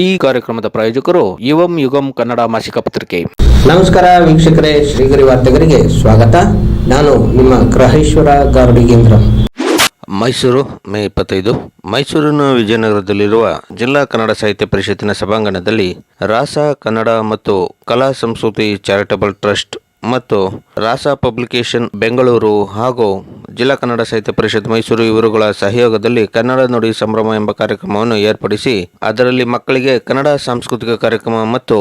ಈ ಕಾರ್ಯಕ್ರಮದ ಪ್ರಾಯೋಜಕರು ಯುವಂ ಯುಗಂ ಕನ್ನಡ ಮಾಸಿಕ ಪತ್ರಿಕೆ. ನಮಸ್ಕಾರ ವೀಕ್ಷಕರೇ ಶ್ರೀಗರಿ ವಾರ್ತೆಗರಿಗೆ ಸ್ವಾಗತ. ನಾನು ನಿಮ್ಮ ಗ್ರಹೇಶ್ವರ ಗಾರ್ಡಿಗೇಂದ್ರ ಮೈಸೂರು ಮೇ ಇಪ್ಪತ್ತೈದು. ಮೈಸೂರಿನ ವಿಜಯನಗರದಲ್ಲಿರುವ ಜಿಲ್ಲಾ ಕನ್ನಡ ಸಾಹಿತ್ಯ ಪರಿಷತ್ತಿನ ಸಭಾಂಗಣದಲ್ಲಿ ರಾಸ ಕನ್ನಡ ಮತ್ತು ಕಲಾ ಸಂಸ್ಕೃತಿ ಚಾರಿಟಬಲ್ ಟ್ರಸ್ಟ್ ಮತ್ತು ರಾಸ ಪಬ್ಲಿಕೇಶನ್ ಬೆಂಗಳೂರು ಹಾಗೂ ಜಿಲ್ಲಾ ಕನ್ನಡ ಸಾಹಿತ್ಯ ಪರಿಷತ್ ಮೈಸೂರು ಇವರುಗಳ ಸಹಯೋಗದಲ್ಲಿ ಕನ್ನಡ ನುಡಿ ಸಂಭ್ರಮ ಎಂಬ ಕಾರ್ಯಕ್ರಮವನ್ನು ಏರ್ಪಡಿಸಿ, ಅದರಲ್ಲಿ ಮಕ್ಕಳಿಗೆ ಕನ್ನಡ ಸಾಂಸ್ಕೃತಿಕ ಕಾರ್ಯಕ್ರಮ ಮತ್ತು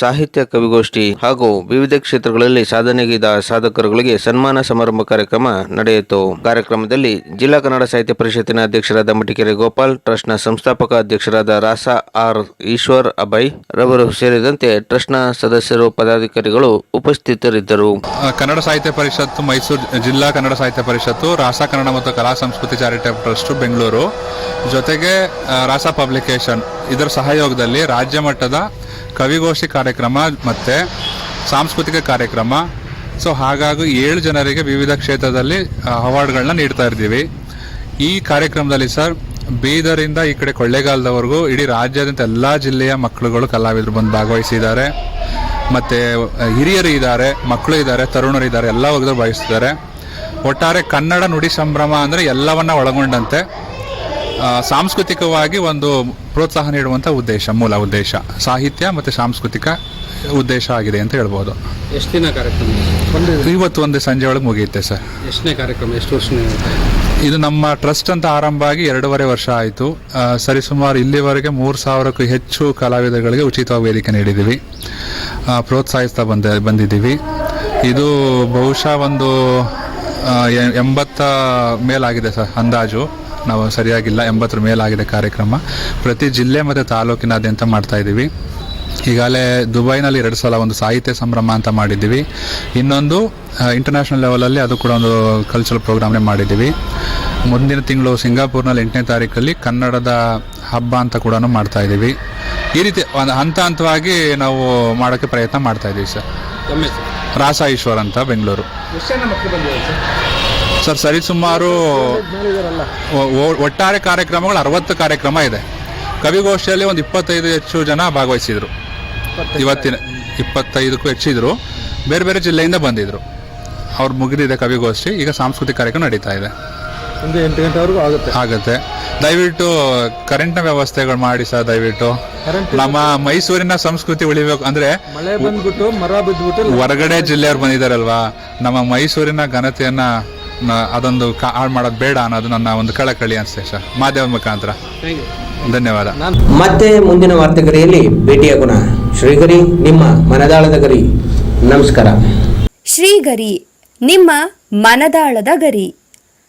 ಸಾಹಿತ್ಯ ಕವಿಗೋಷ್ಠಿ ಹಾಗೂ ವಿವಿಧ ಕ್ಷೇತ್ರಗಳಲ್ಲಿ ಸಾಧನೆಗೈದ ಸಾಧಕರುಗಳಿಗೆ ಸನ್ಮಾನ ಸಮಾರಂಭ ಕಾರ್ಯಕ್ರಮ ನಡೆಯಿತು. ಕಾರ್ಯಕ್ರಮದಲ್ಲಿ ಜಿಲ್ಲಾ ಕನ್ನಡ ಸಾಹಿತ್ಯ ಪರಿಷತ್ತಿನ ಅಧ್ಯಕ್ಷರಾದ ಮಟಿಕೆರೆ ಗೋಪಾಲ್, ಟ್ರಸ್ಟ್ನ ಸಂಸ್ಥಾಪಕ ಅಧ್ಯಕ್ಷರಾದ ರಾಸಾ ಆರ್ ಈಶ್ವರ್ ಅಭಯ್ ರವರು ಸೇರಿದಂತೆ ಟ್ರಸ್ಟ್ನ ಸದಸ್ಯರು, ಪದಾಧಿಕಾರಿಗಳು ಉಪಸ್ಥಿತರಿದ್ದರು. ಕನ್ನಡ ಸಾಹಿತ್ಯ ಪರಿಷತ್ ಮೈಸೂರು, ಜಿಲ್ಲಾ ಕನ್ನಡ ಸಾಹಿತ್ಯ ಪರಿಷತ್ತು ರಾಸ ಕನ್ನಡ ಮತ್ತು ಕಲಾ ಸಂಸ್ಕೃತಿ ಚಾರಿಟೇಬಲ್ ಟ್ರಸ್ಟ್ ಬೆಂಗಳೂರು. ಜೊತೆಗೆ ರಾಸ ಪಬ್ಲಿಕೇಶನ್ ಇದರ ಸಹಯೋಗದಲ್ಲಿ ರಾಜ್ಯ ಮಟ್ಟದ ಕವಿಗೋಷ್ಠಿ ಕಾರ್ಯಕ್ರಮ ಮತ್ತು ಸಾಂಸ್ಕೃತಿಕ ಕಾರ್ಯಕ್ರಮ. ಸೊ, ಹಾಗಾಗಿ ಏಳು ಜನರಿಗೆ ವಿವಿಧ ಕ್ಷೇತ್ರದಲ್ಲಿ ಅವಾರ್ಡ್ಗಳನ್ನ ನೀಡ್ತಾ ಇದ್ದೀವಿ. ಈ ಕಾರ್ಯಕ್ರಮದಲ್ಲಿ ಸರ್, ಬೀದರಿಂದ ಈ ಕಡೆ ಕೊಳ್ಳೇಗಾಲದವರೆಗೂ ಇಡೀ ರಾಜ್ಯಾದ್ಯಂತ ಎಲ್ಲ ಜಿಲ್ಲೆಯ ಮಕ್ಕಳುಗಳು ಕಲಾವಿದರು ಬಂದು ಭಾಗವಹಿಸಿದ್ದಾರೆ. ಮತ್ತು, ಹಿರಿಯರು ಇದ್ದಾರೆ, ಮಕ್ಕಳು ಇದ್ದಾರೆ, ತರುಣರು ಇದ್ದಾರೆ, ಎಲ್ಲ ಹೋಗಿದ್ರು ಭಾಗವಹಿಸಿದ್ದಾರೆ ಒಟ್ಟಾರೆ ಕನ್ನಡ ನುಡಿ ಸಂಭ್ರಮ ಅಂದರೆ ಎಲ್ಲವನ್ನ ಒಳಗೊಂಡಂತೆ ಸಾಂಸ್ಕೃತಿಕವಾಗಿ ಒಂದು ಪ್ರೋತ್ಸಾಹ ನೀಡುವಂಥ ಉದ್ದೇಶ ಮೂಲ ಉದ್ದೇಶ. ಸಾಹಿತ್ಯ ಮತ್ತು ಸಾಂಸ್ಕೃತಿಕ ಉದ್ದೇಶ ಆಗಿದೆ ಅಂತ ಹೇಳ್ಬೋದು. ಎಷ್ಟು ದಿನ ಕಾರ್ಯಕ್ರಮ? ಒಂದು ಇವತ್ತು ಒಂದು ಸಂಜೆ ಒಳಗೆ ಮುಗಿಯುತ್ತೆ ಸರ್. ಎಷ್ಟನೇ ಕಾರ್ಯಕ್ರಮ? ಎಷ್ಟು ವರ್ಷ ಇದು ನಮ್ಮ ಟ್ರಸ್ಟ್ ಅಂತ ಆರಂಭ ಆಗಿ ಎರಡೂವರೆ ವರ್ಷ ಆಯಿತು. ಸರಿಸುಮಾರು ಇಲ್ಲಿವರೆಗೆ ಮೂರು ಸಾವಿರಕ್ಕೂ ಹೆಚ್ಚು ಕಲಾವಿದಗಳಿಗೆ ಉಚಿತವಾಗಿ ವೇದಿಕೆ ನೀಡಿದ್ದೀವಿ. ಪ್ರೋತ್ಸಾಹಿಸ್ತಾ ಬಂದ ಬಂದಿದ್ದೀವಿ. ಇದು ಬಹುಶಃ ಒಂದು ಎಂಬತ್ತ ಮೇಲಾಗಿದೆ ಸರ್, ಅಂದಾಜು. ನಾವು ಸರಿಯಾಗಿಲ್ಲ, ಎಂಬತ್ತರ ಮೇಲಾಗಿದೆ ಕಾರ್ಯಕ್ರಮ. ಪ್ರತಿ ಜಿಲ್ಲೆ ಮತ್ತು ತಾಲೂಕಿನಾದ್ಯಂತ ಮಾಡ್ತಾ ಇದ್ದೀವಿ. ಈಗಾಗಲೇ ದುಬೈನಲ್ಲಿ ಎರಡು ಸಲ ಒಂದು ಸಾಹಿತ್ಯ ಸಂಭ್ರಮ ಅಂತ ಮಾಡಿದ್ದೀವಿ. ಇನ್ನೊಂದು ಇಂಟರ್ನ್ಯಾಷನಲ್ ಲೆವೆಲಲ್ಲಿ ಅದು ಕೂಡ ಒಂದು ಕಲ್ಚರಲ್ ಪ್ರೋಗ್ರಾಮ್ನೇ ಮಾಡಿದ್ದೀವಿ. ಮುಂದಿನ ತಿಂಗಳು ಸಿಂಗಾಪುರ್ನಲ್ಲಿ ಎಂಟನೇ ತಾರೀಕಲ್ಲಿ ಕನ್ನಡದ ಹಬ್ಬ ಅಂತ ಕೂಡ ಮಾಡ್ತಾ ಇದ್ದೀವಿ. ಈ ರೀತಿ ಒಂದು ಹಂತ ಹಂತವಾಗಿ ನಾವು ಮಾಡೋಕ್ಕೆ ಪ್ರಯತ್ನ ಮಾಡ್ತಾ ಇದ್ದೀವಿ ಸರ್. ರಾಸ ಈಶ್ವರ್ ಅಂತ ಬೆಂಗಳೂರು. ಸರ್ ಸರ್ ಸರಿಸುಮಾರು ಒ- ಒಟ್ಟಾರೆ ಕಾರ್ಯಕ್ರಮಗಳು ಅರವತ್ತು ಕಾರ್ಯಕ್ರಮ ಇದೆ. ಕವಿಗೋಷ್ಠಿಯಲ್ಲಿ ಒಂದು ಇಪ್ಪತ್ತೈದು ಹೆಚ್ಚು ಜನ ಭಾಗವಹಿಸಿದರು. ಇವತ್ತಿನ ಇಪ್ಪತ್ತೈದಕ್ಕೂ ಹೆಚ್ಚಿದ್ರು. ಬೇರೆ ಬೇರೆ ಜಿಲ್ಲೆಯಿಂದ ಬಂದಿದ್ರು. ಅವ್ರು ಮುಗಿದಿದೆ ಕವಿಗೋಷ್ಠಿ. ಈಗ ಸಾಂಸ್ಕೃತಿಕ ಕಾರ್ಯಕ್ರಮ ನಡೀತಾ ಇದೆ. ಒಂದು ಎಂಟು ಗಂಟೆವರೆಗೂ ಆಗುತ್ತೆ. ಆಗುತ್ತೆ. ದಯವಿಟ್ಟು ಕರೆಂಟ್ನ ವ್ಯವಸ್ಥೆಗಳು ಮಾಡಿ ಸರ್ ದಯವಿಟ್ಟು. ನಮ್ಮ ಮೈಸೂರಿನ ಸಂಸ್ಕೃತಿ ಉಳಿಬೇಕು. ಅಂದ್ರೆ ಮಳೆ ಬಂದ್ಬಿಟ್ಟು ಮರ ಬಿದ್ದ್ಬಿಟ್ಟು ಹೊರಗಡೆ ಜಿಲ್ಲೆಯವ್ರು ಬಂದಿದಾರಲ್ವಾ? ನಮ್ಮ ಮೈಸೂರಿನ ಘನತೆಯನ್ನ ನ- ಅದೊಂದು ಕಾ- ಹಾಳು ಮಾಡೋದು ಬೇಡ ಅನ್ನೋದು ನನ್ನ ಒಂದು ಕಳಕಳಿ ಅನಿಸ್ತೇ ಸರ್. ಮಾಧ್ಯಮ ಮುಖಾಂತರ. ಥ್ಯಾಂಕ್ ಯು ಧನ್ಯವಾದ. ಮತ್ತೆ ಮುಂದಿನ ವಾರ್ತೆಗರಿಯಲ್ಲಿ ಭೇಟಿಯಾಗೋಣ ಶ್ರೀಗರಿ ನಿಮ್ಮ ಮನದಾಳದ ಗರಿ. ನಮಸ್ಕಾರ. ಶ್ರೀಗರಿ ನಿಮ್ಮ ಮನದಾಳದ ಗರಿ.